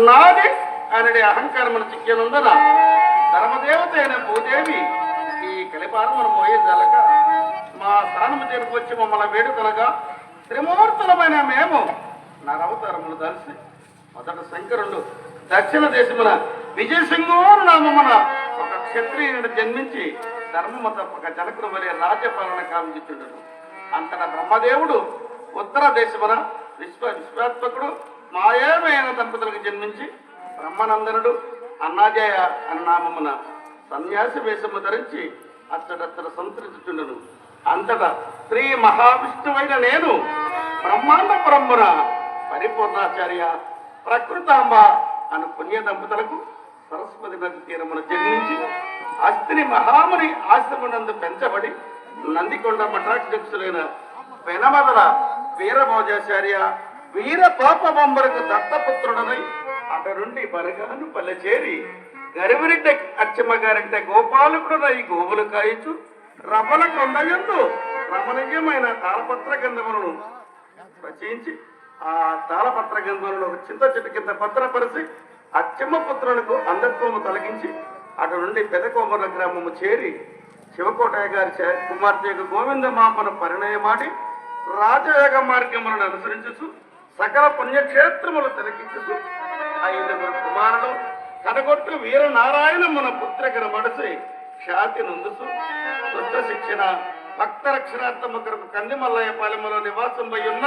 నాది అనడి అహంకారమును చిక్కినందున? ధర్మదేవత అయిన భూదేవి ఈ కలిపారమును మోయజలక మా స్థానము చేరుకు మమ్మల్ని వేడుకనగా త్రిమూర్తులమైన మేము నరవతారములు కలిసి మొదట శంకరుడు దక్షిణ దేశమున విజయసింహోరు నామమున ఒక క్షత్రియుడు జన్మించి ధర్మము తప్పక జనకుడు వలె రాజ్యపాలన కావించుచుండడు అంతటా బ్రహ్మదేవుడు ఉత్తర దేశమున విశ్వ విశ్వాత్మకుడు మాయామయన దంపతులకు జన్మించి బ్రహ్మనందనుడు అన్నాజయ అన్న నామమున సన్యాసి వేషము ధరించి అచ్చడచ్చడ సంతరించుచుండను అంతటా శ్రీ మహావిష్ణువైన నేను బ్రహ్మాండ బ్రహ్మణ పరిపూర్ణాచార్య ప్రకృతాంబ అను పుణ్య దంపతులకు సరస్వతి నది తీరమున జన్మించి అస్తిని మహాముని ఆశ్రమనందు పెంచబడి నందికొండ మఠాధ్యక్షులైన పెనమదల వీరభోజాచార్య వీర పాపబంబరకు దత్తపుత్రుడనై అట నుండి బరగాను పల్లె చేరి అచ్చమ్మ గారింట గోపాలకుడునై గోవులు కాయచు. రమణ కొండయందు రమణీయమైన తాళపత్ర గంధములను రచించి ఆ తాళపత్ర గంధములను ఒక చింత చెట్టు కింద భద్రపరిచి అచ్చమ్మ పుత్రులకు అంధత్వము తొలగించి అటు నుండి పెదకోమర గ్రామము చేరి శివకోటయ్య గారి కుమార్తె యొక్క గోవిందమామను పరిణయమాడి రాజయోగ మార్గములను అనుసరించుచు సకల పుణ్యక్షేత్రములు తిలకించు ఐదుగురు కుమారులు కడగొట్టు వీర నారాయణమున పుత్రికను మడిసి ఖ్యాతి నుందుసు దుష్ట శిక్షణ భక్త రక్షణార్థము కొరకు కందిమల్లయ్య పాలెములో నివాసం ఉన్న.